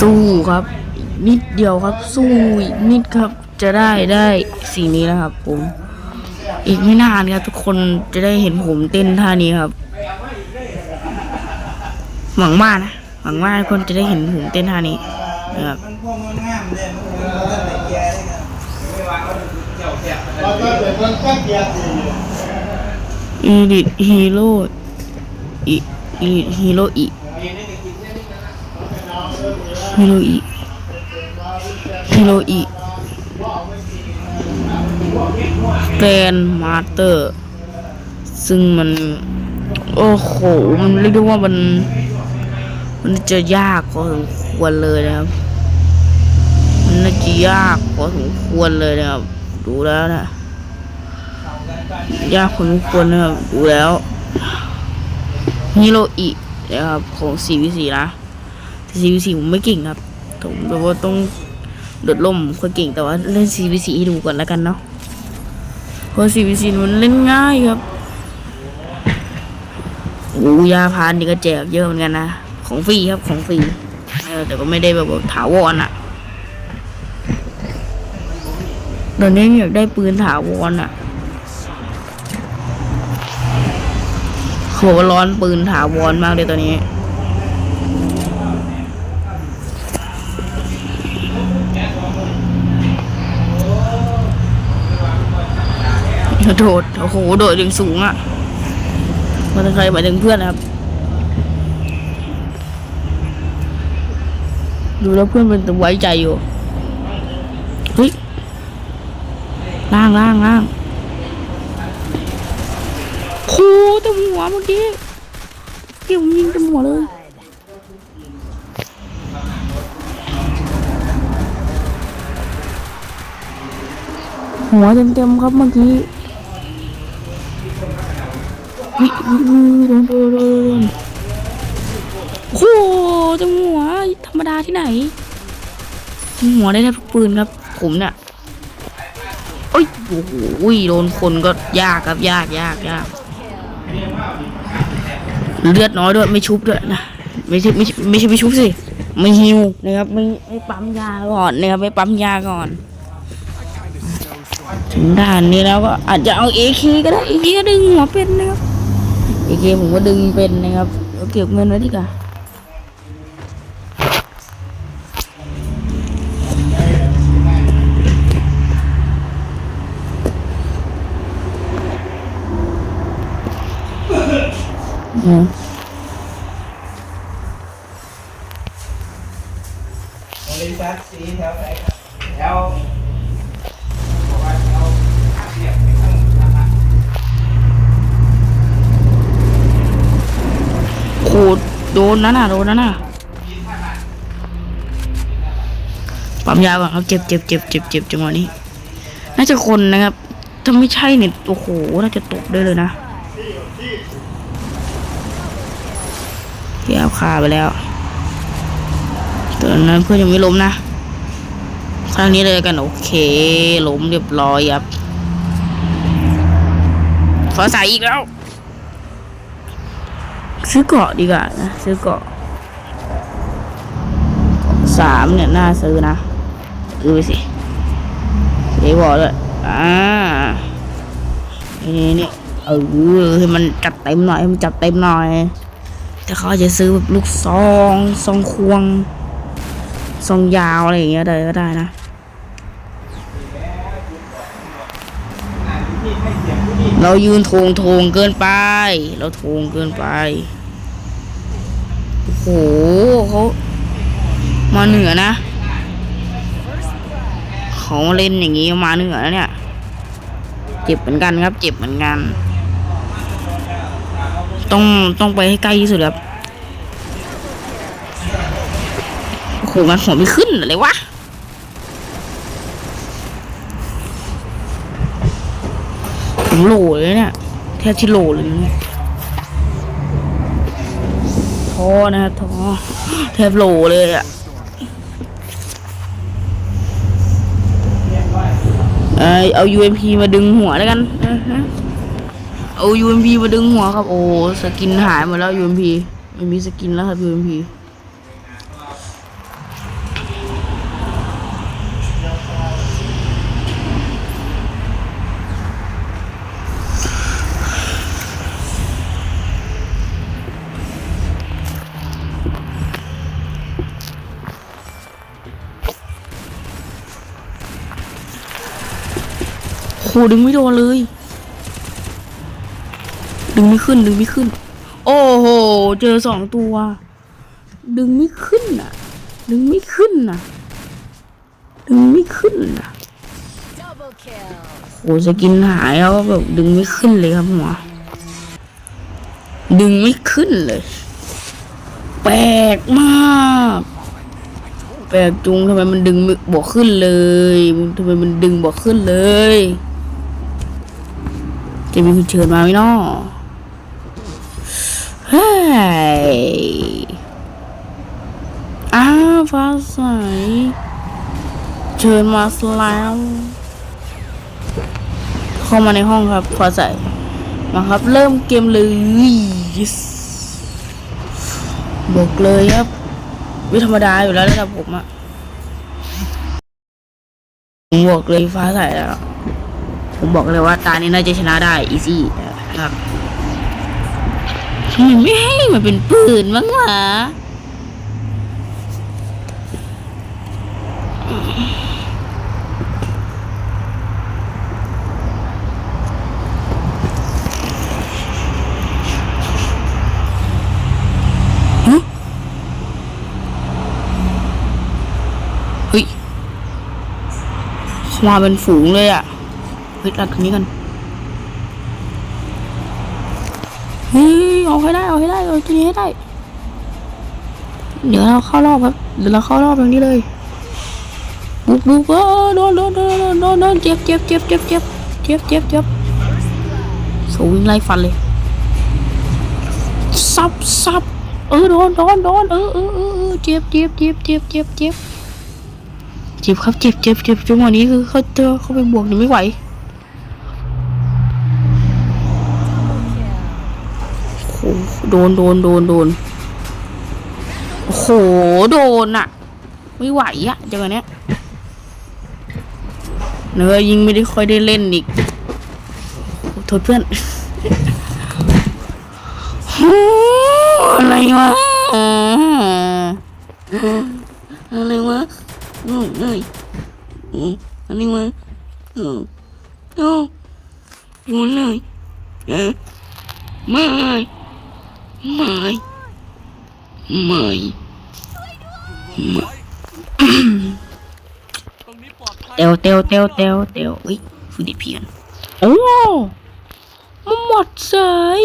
สู้ครับ นิดเดียวครับ สู้นิดครับ จะได้ได้สิ่งนี้แล้วครับ ผม อีกไม่นานครับทุกคนจะได้เห็นผมเต้นท่านี้ครับ หวังว่านะหวังว่าทุกคนจะได้เห็นผมเต้นท่านี้นะครับมันพวกมันงามเลยมันก็แต่แก่เลยครับเราก็เป็นคนแค่เดียวสิอีลิฮีโร่อีอีฮีโร่อี ฮีโรอีฮีโรอีแกรนมาสเตอร์ ซึ่งมัน โอ้โห มันเรียกได้ว่ามัน มันจะยากพอสมควรเลยนะครับ มันน่าจะยากพอสมควรเลยนะครับ ดูแล้วนะ ยากพอสมควรนะครับ ดูแล้วฮิโรอินะครับ ของ 4v4 นะ แต่ 4v4 ผมไม่เก่งครับผมแบบว่าต้องโดดล่มค่อยเก่งแต่ว่าเล่น 4v4 ให้ดูก่อนแล้วกันเนาะเพราะ 4v4 มันเล่นง่ายครับโอ้ยาพานนี่ก็แจกเยอะเหมือนกันนะ ของฟรีครับของฟรีแต่ก็ไม่ได้แบบถาวรอะตอนนี้อยากได้ปืนถาวรอะโหร้อนปืนถาวรมากเลยตอนนี้ โดดโอ้โหโดดอย่างสูงอะ่ะมาถึงใครหมายถึงเพื่อนนะครับ ดูแล้วเพื่อนเป็นตัวไว้ใจอยู่เฮ้ยล่างล่างล่างโอ้เต็มหัวเมื่อกี้เกี่ยวยิงเต็มหัวเลยหัวเต็มเต็มๆครับเมื่อกี้ โดนโดนโดนโดนโอ้โหเต็มหัวธรรมดาที่ไหนเต็มหัวได้แทบทุกปืนครับ ผมเนี่ยโอ้ยโอ้โหโดนคนก็ยากครับยากยากยากเลือดน้อยด้วยไม่ชุบด้วยนะไม่ใช่ไม่ใช่ไม่ใช่ไม่ชุบสิไม่ฮิวนะครับไม่ไม่ปั๊มยาก่อนนะครับไม่ปั๊มยาก่อน ถึงด่านนี้แล้วก็อาจจะเอาเอคก็ได้เอคก็ดึงหัวเป็นนะครับ เกมผมก็ดึงเป็นนะครับเอาเก็บเงินไว้ดีกว่าอืม บริษัทสีแถวไหนครับแถวบอกว่าแถวข้างเสียบไปข้างข้างหลัง โคตร โดนนั่นน่ะโดนนั่นน่ะปั๊มยาก่อนครับเจ็บเจ็บเจ็บเจ็บเจ็บจังหวะนี้ น่าจะคนนะครับ ถ้าไม่ใช่เนี่ยโอ้โหน่าจะตกได้เลยนะเที่ยวคาไปแล้วตอนนั้นเพื่อนยังไม่ล้มนะ ครั้งนี้เลยกันโอเคล้มเรียบร้อยครับฟ้าใสอีกแล้ว ซื้อเกาะดีกว่านะซื้อเกาะสามเนี่ยน่าซื้อนะดูสิเดี๋ยวบอกเลยอ่านี่นี่เออให้มันจัดเต็มหน่อยให้มันจัดเต็มหน่อย แต่เขาจะซื้อแบบลูกซองซองควงซองยาวอะไรอย่างเงี้ยได้ก็ได้นะเรายืนโทงโทงเกินไป เราโทงเกินไป เขามาเหนือนะ เขาเล่นอย่างนี้มาเหนือแล้วเนี่ย เจ็บเหมือนกันครับ เจ็บเหมือนกัน ต้องต้องไปให้ใกล้ที่สุดครับโอ้โหมันหัวไม่ขึ้นอะไรวะผมโหลเลยเนี่ยแทบที่โหลเลยเนี่ย ท้อนะท้อแทบโหลเลยอะเอา UMP มาดึงหัวแล้วกันเอา UMP มาดึงหัวครับ โอ้ สกินหายหมดแล้ว UMP ไม่มีสกินแล้วครับ UMP หดึงไม่โดนเลย ดึงไม่ขึ้น ดึงไม่ขึ้น โอ้โห เจอสองตัว ดึงไม่ขึ้นน่ะ ดึงไม่ขึ้นน่ะ ดึงไม่ขึ้นน่ะ Double kill. โหสกินหายแล้วแบบดึงไม่ขึ้นเลยครับหัวดึงไม่ขึ้นเลย แปลกมากแปลกจุงทำไมมันดึงไม่บอกขึ้นเลยทำไมมันดึงบอกขึ้นเลย จะมีคุณเชิญมาไหมเนาะเฮ้ยอ้าวฟ้าใสเชิญมาแล้วเข้ามาในห้องครับฟ้าใสมาครับ เริ่มเกมเลย Yes บอกเลยครับวิธรรมดาอยู่แล้วระดับผมอะบอกเลยฟ้าใสแล้ว ผมบอกเลยว่าตานี้น่าจะชนะได้อีซี่นะครับทำไมไม่ให้มันเป็นปืนบ้งวะเฮ้ยเข้ามาเป็นฝูงเลยอะ เฮ้ยรัดตรงนี้กันเฮ้ยเอาให้ได้เอาให้ได้เอาตัวนี้ให้ได้ เดี๋ยวเราเข้ารอบครับเดี๋ยวเราเข้ารอบอย่างนี้เลยบุกบุกเออโดนโดนโดนโดนโดนโดนเจ็บเจ็บเจ็บเจ็บเจ็บเจ็บเจ็บเจ็บโซวิ่งไล่ฟันเลยซับซับเออโดนโดนโดนเออเออเออเออเจ็บเจ็บเจ็บเจ็บเจ็บเจ็บเจ็บครับเจ็บเจ็บเจ็บจังหวะนี้คือเขาเจอเขาไปบวกหนูไม่ไหว โดนโดนโดนโดนโอ้โห โดนอะไม่ไหวอะจังหวะเนี้ยเนื้อยิงไม่ได้ค่อยได้เล่นอีกโทษเพื่อนอะไรวะอะไรวะอืมเอ้ยอะไรวะอืมโอ้ยเลยเอ๊ะไม่ ไม่ไม่เตียวเตียวเตียวเตียวเตียวอุ้ยฟูดิเพียนโอ้มันหมดเลย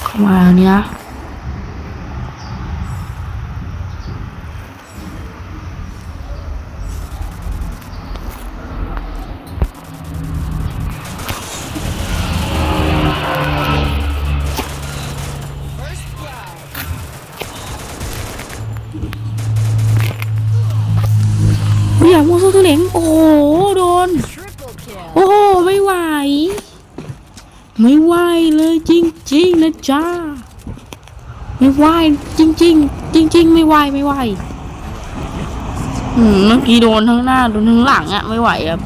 เข้ามาเนี่ยนะอุ้ย ไม่ไหวเลยจริงๆนะจ้าไม่ไหวจริง ๆ จริง ๆ ไม่ไหวไม่ไหวอืมเมื่อกี้โดนทั้งหน้าโดนทั้งหลังอะไม่ไหวครับ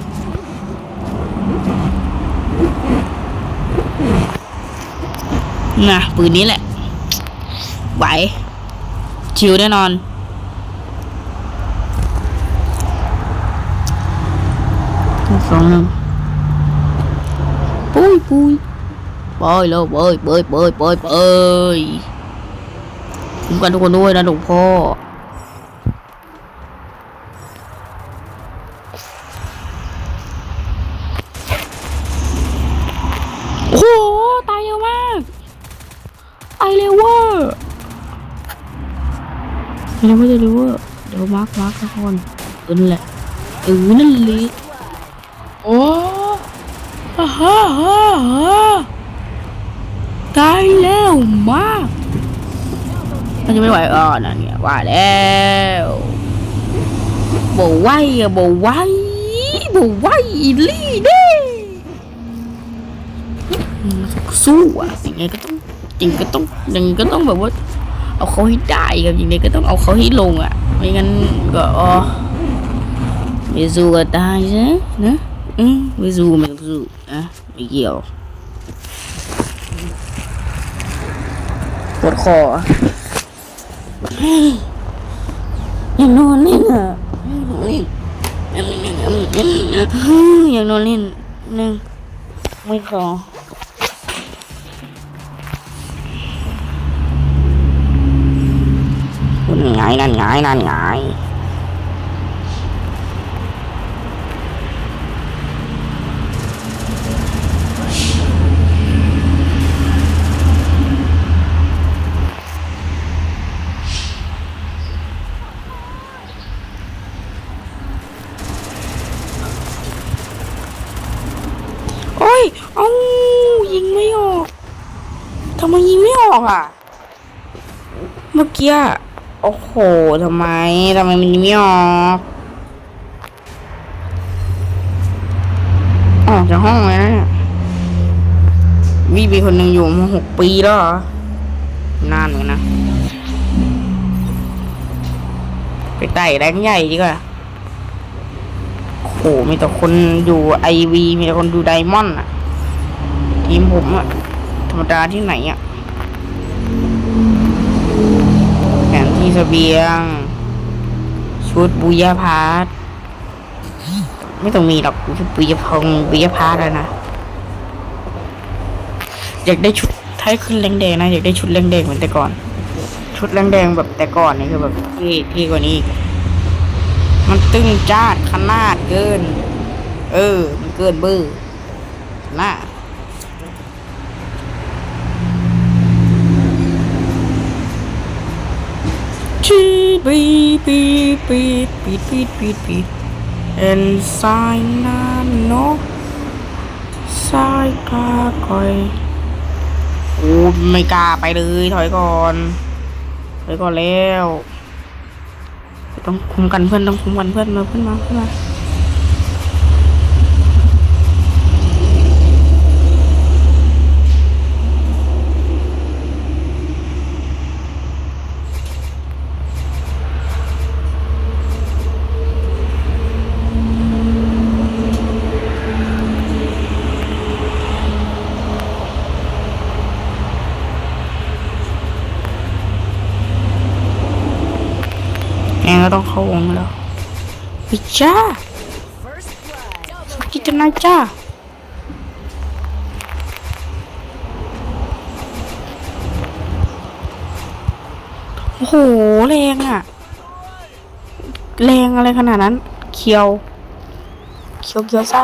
นะปืนนี้แหละ ไหว ชิวแน่นอน สองหนึ่งปุ้ยปุ้ย ปอยแล้วปอยปอยปอยปอยปอยคุ้มกันทุกคนด้วยนะหลวงพ่อโอ้โหตายเร็วมากตายเร็วเวอร์เร็วเวอร์เร็วเวอร์เดี๋ยวมาร์คมาร์คทุกคนเออนั่นแหละเออนั่นเลยโอ้ฮ่าฮ่าฮ่า ตายแล้วมากมันจะไม่ไหวอ่อนนะเนี่ยว่าแล้วบอกไหวอะบอกไหวบอกไหวอีลี่เด้สู้อะยังไงก็ต้องจริงก็ต้องยังไงก็ต้องแบบว่า เอาเขาให้ได้ครับยังไงก็ต้องเอาเขาให้ลงอะไม่งั้นก็อ๋อไม่สู้ก็ตายซะนะอืมไม่สู้ไม่สู้นะไม่เกี่ยว วดคออย่านอนเล่นอะอย่านอนอยากนอนเล่นหนึ่งไม่ขอคุณไงนั่นไงนั่นไงโอ้ย เอ้า ยิงไม่ออก ทำไมยิงไม่ออกอะ เมื่อ กี้อะโอ้โหทำไมทำไมมันยิงไม่ออกออกจากห้องเลยนะเนี่ยมีบีคนหนึ่งอยู่มาหกปีแล้วเหรอนานเหมือนกันนะไปไต่แรงใหญ่ดีกว่าโอ้โหมีแต่คนอยู่ไอวีมีแต่คนดูไดมอนด์อะทีมผมอะธรรมดาที่ไหนอะ ที่เสบียง ชุดบุยาพาร์ทไม่ต้องมีหรอกชุดบุยาพงบุยาพาร์ทแล้วนะอยากได้ชุดถ้าขึ้นแรงแดงนะอยากได้ชุดแรงแดงเหมือนแต่ก่อน ชุดแรงแดงแบบแต่ก่อนนี่คือแบบเท่เท่กว่านี้ มันตึงจ้าดขนาดเกิน เออ มันเกินเบอร์น่า ชีบีปีปีปีปีปีปีเอ็นไซนาโนไซกาคอยอูไม่กล้าไปเลยถอยก่อนถอยก่อนแล้ว ต้องคุมกันเพื่อนต้องคุมกันเพื่อนมาเพื่อนมาเพื่อนมาแองก็ต้องเข้าวงแล้วิจ้าสกิจนาจ้าโอ้โหแรงอะแรงอะไรขนาดนั้นเคียวเคียวเกียวซ่า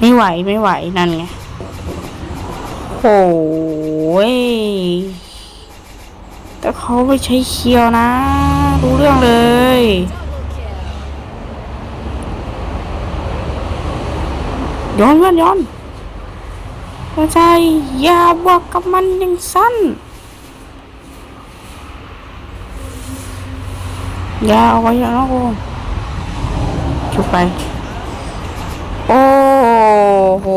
ไม่ไหวไม่ไหวนั่นไงโอ้ยแต่เขาไม่ใช้เคียวนะ รู้เรื่องเลย ย้อนเพื่อนย้อนเข้าใจอย่าบอกกับมันยังสั้น อย่าเอาไว้อย่างนั้นโอ้จุบไป โอ้ โห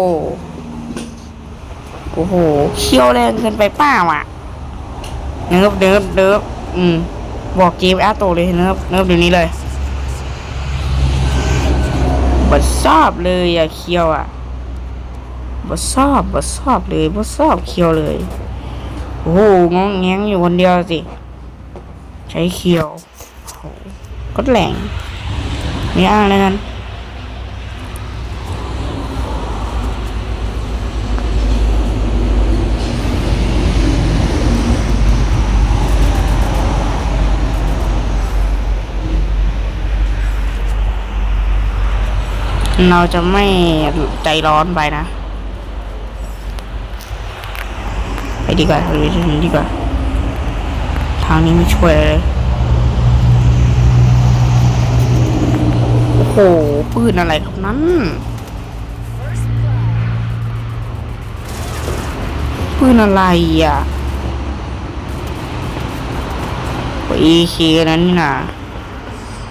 โอ้โห เคี้ยวแรงเกินไปป้าว่ะ เนิบเนิบเนิบอืม บอกเกมแอตโตเลยเนิบเนิบเดี๋ยวนี้เลยบัดชอบเลยอะเคี้ยวอะบัดชอบบัดชอบเลยบัดชอบเคี้ยวเลย โอ้โหงองแงงอยู่คนเดียวสิ ใช้เคี้ยวโหก็แหลงไม่อ้างแล้วกัน เราจะไม่ใจร้อนไปนะ ไปดีกว่าไปทางนี้ดีกว่า ทางนี้ไม่ช่วยเลยโอ้โหปืนอะไรครับนั้นปืนอะไรอะเอเคนั้นนี่นะ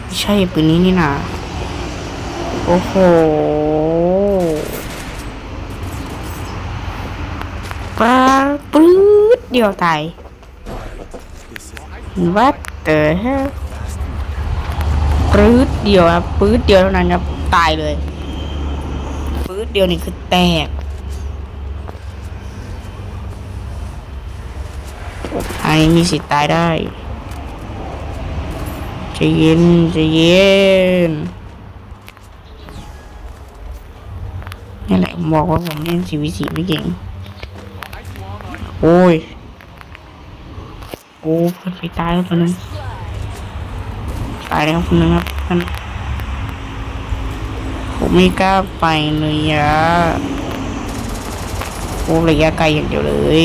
ไม่ใช่ปืนนี้นี่นะ โอ้โหปลาปื๊ดเดียวตาย What the hell ปื๊ดเดียวครับปื๊ดเดียวเท่านั้นครับ ตายเลย ปื๊ดเดียวนี่คือแตกอันนี้มีสิทธิ์ตายได้ใจเย็นใจเย็น นี่แหละผมบอกว่าผมเล่นสีวิสีไม่เก่ง โอ้ย โอ้เพื่อนไปตายแล้วคนนึงตายแล้วคนนึงครับท่านผมไม่กล้าไปเลยอะโอ้ระยะไกลอย่างเดียวเลย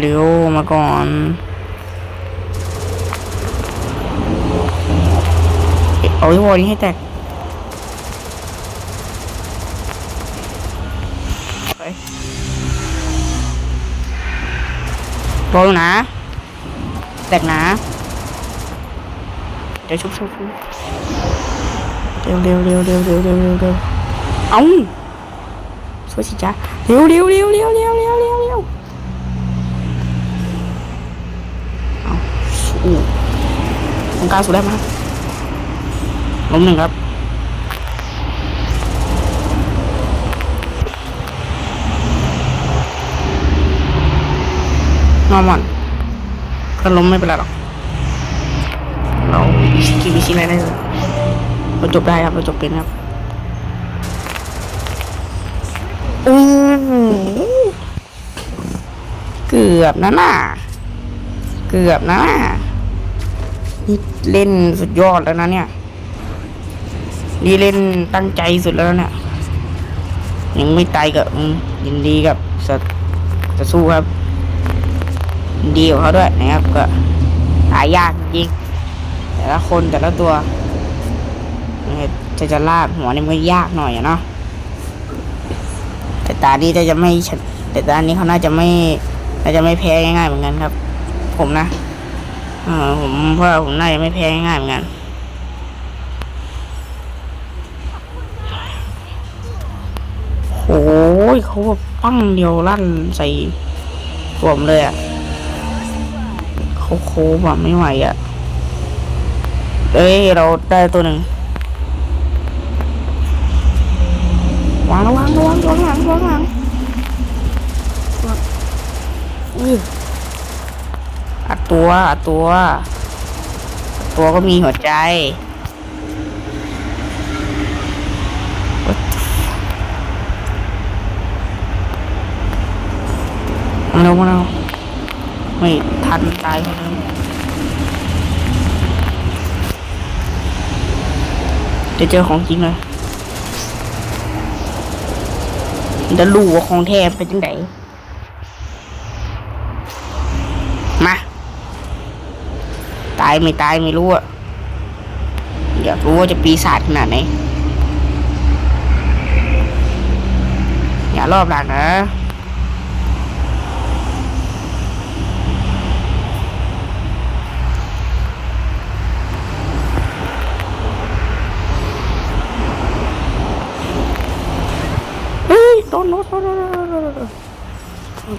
เร็วมาก่อนเอ๊ะเอาไอ้วอลนี้ให้แตกไปบอ ลนะ แตกนะเดี๋ยวชุบชุบชุบเร็วเร็วเร็วเร็วเร็วเร็วเร็วเอ้าสวยสิจ้าเร็วเร็วเร็วเร็วเร็วเร็วเร็วเร็วเอาอู้ของกลารสุดได้ไหมครับล้มหนึ่งครับ นอนมันก็ล้มไม่เป็นไรหรอก เราคิดวิธีอะไรได้เลยเราจบได้ครับเราจบเป็นครับโอ้โหเกือบนะน่ะเกือบนะนี่เล่นสุดยอดแล้วนะเนี่ย นี่เล่นตั้งใจสุดแล้วเนี่ย ยังไม่ตายกับอืมยินดีกับจะจะสู้ครับ ดีกับเขาด้วยนะครับ ก็ตายยากจริงแต่ละคนแต่ละตัวจะจะลากหัวนี่มันก็ยากหน่อยเนาะแต่ตานี้จะจะไม่แต่ตานี้เขาน่าจะไม่น่าจะไม่แพ้ง่ายๆเหมือนกันครับ ผมนะอผมว่าผมน่าจะไม่แพ้ง่ายๆเหมือนกันโอ้ยเขาแบบปั้งเดียวลั่นใส่ผมเลยอะ เขาโค้งแบบไม่ไหวอะเอ้ย เราได้ตัวหนึ่งวางวังวังวังหลังวังหลังอุ้ยอัดตัวอัดตัว ตัวก็มีหัวใจมาเร็วมาเร็ว ไม่ทันตายคนนึงจะเจอของจริงเลยจะรู้ว่าของแท้เป็นจังไดมา ตายไม่ตายไม่รู้อะอยากรู้ว่าจะปีศาจขนาดไหนอย่ารอบหลังนะ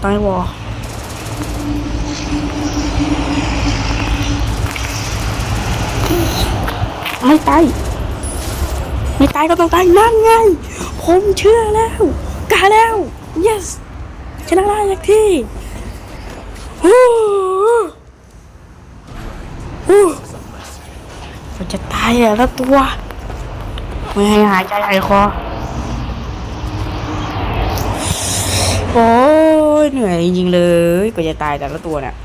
ตายวอไม่ตายไม่ตายก็ต้องตายนั่นไง ผมเชื่อแล้วกาแล้ว yes ชนะได้สักทีโอ้โหมันจะตายแล้วตัว ไม่ให้หายใจหายคอ โอ้ยเหนื่อยจริงๆเลยกว่าจะตายแต่ละตัวเนี่ย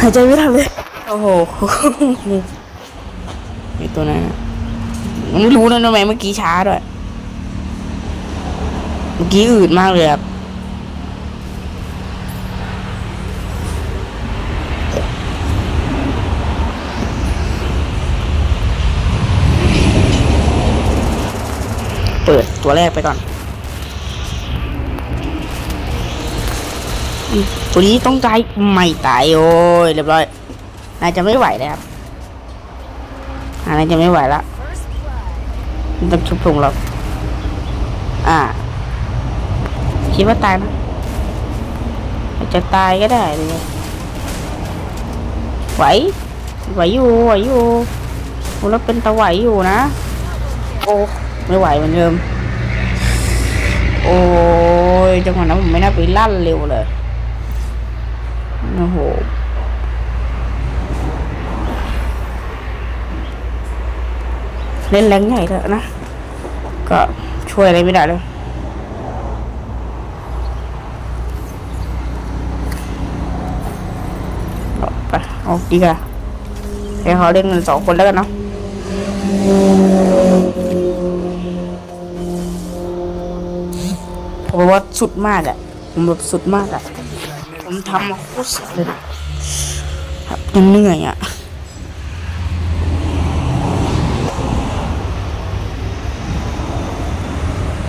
หายใจไม่ทันเลย โอ้โหไอตัวนั้นน่ะไม่รู้นะทำไมเมื่อกี้ช้าด้วย เมื่อกี้อืดมากเลยครับ ปิดตัวแรกไปก่อนตัวนี้ต้องตายไม่ตายโอ้ยเรียบร้อยน่าจะไม่ไหวแล้วครับน่าจะไม่ไหวละต้องชุบพุงเราอ่า คิดว่าตายไหมจะตายก็ได้เลยไหวไหวอยู่ไหวอยู่โอ้แล้วเป็นตะไหวอยู่นะ โอ้ ไม่ไหวเหมือนเดิม โอ้ยจังหวะนั้นผมไม่น่าไปลั่นเร็วเลยโอ้โหเล่นแรงใหญ่เถอะนะ ก็ช่วยอะไรไม่ได้เลยเอาไปเอาดีกว่าให้เขาเล่นกันสองคนแล้วกันเนาะ เพราะว่าสุดมากอะผมแบบสุดมากอะผมทำมาโคตรสุดเลยครับยังเหนื่อยอะ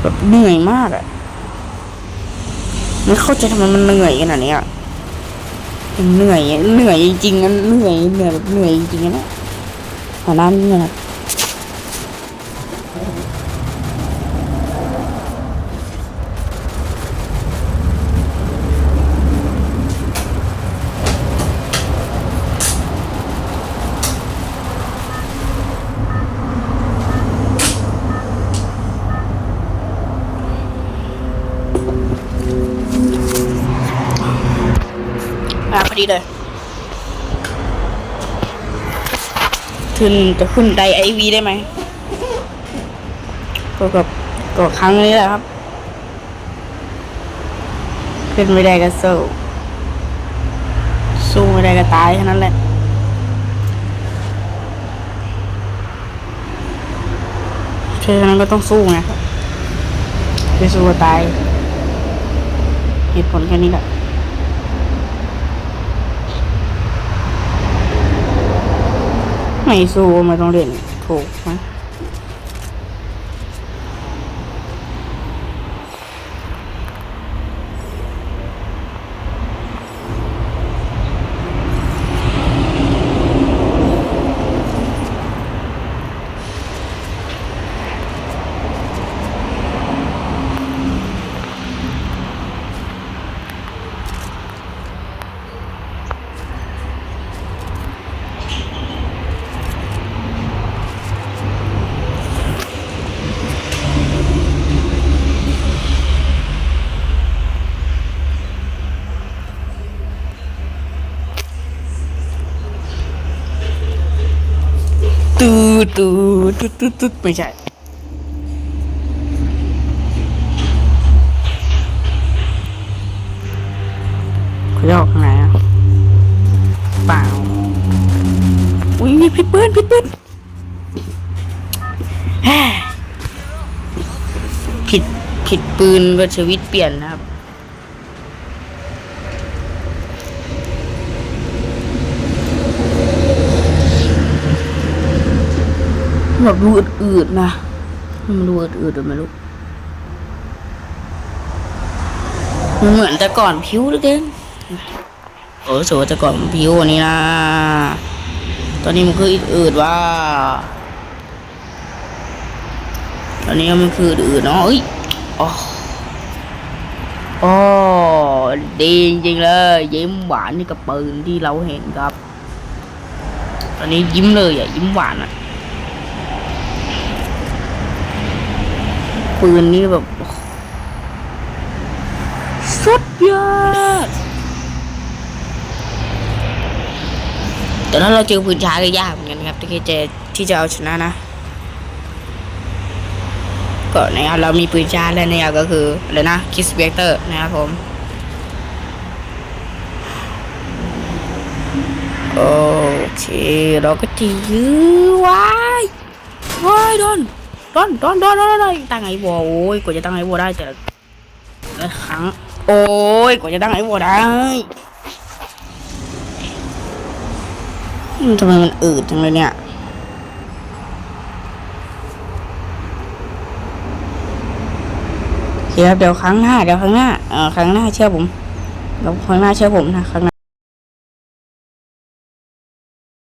แบบเหนื่อยมากอะไม่เข้าใจทำไมมันเหนื่อยขนาดนี้อะเหนื่อยเหนื่อยจริงๆนะเหนื่อยเหนื่อยแบบเหนื่อยจริงๆนะขอน้ำนิดนึงนะอะ ขึ้นจะขึ้นไดไอวีได้ไหมก็กับก็ครั้งนี้แหละครับ ขึ้นไม่ได้ก็สู้สู้ไม่ได้ก็ตายแค่นั้นแหละเพราะฉะนั้นก็ต้องสู้ไงไม่สู้ก็ตายเหตุผลแค่นี้แหละ ไม่สู้ไม่ต้องเล่นถูกไหมตูดตูด ตูดตูดตูดไม่ใช่เขาจะออกข้างไหนอะเปล่าอุ้ยพี่เปิ้ลพี่เปิ้ลแฮ่ผิดผิดปืนก็ชีวิตเปลี่ยนนะครับ แบบรูอืดๆนะ มันรูอืดๆหรือไม่รู้มันเหมือนแต่ก่อนผิวเหลือเกินโอ้สวยแต่ก่อนผิววันนี้นะ ตอนนี้มันคืออืดๆว่า ตอนนี้มันคืออืดๆเนาะเอ้ยอ๋ออ๋อดีจริงๆเลยยิ้มหวานนี่กับปืนที่เราเห็นครับ ตอนนี้ยิ้มเลยอะยิ้มหวานอะ ปืนนี่แบบสุดยอดแต่ถ้าเราเจอปืนช้าก็ยากเหมือนกันครับที่จะที่จะเอาชนะนะก็ในเรามีปืนช้าและในก็คืออะไรนะคิสเบเตอร์นะครับผมโอเคเราก็จะยื้อไว้ไว้ดอน ดอนดอนดอนดอนตั้งไอ้วอโอ้ยกว่าจะตั้งไอ้วอได้แต่ละครั้ง โอ้ยกว่าจะตั้งไอ้วอได้ทำไมมันอืดจังเลยเนี่ยโอเคครับเดี๋ยวครั้งหน้าเดี๋ยวครั้งหน้าเออครั้งหน้าเชื่อผมเดี๋ยวครั้งหน้าเชื่อผมนะครั้งหน้า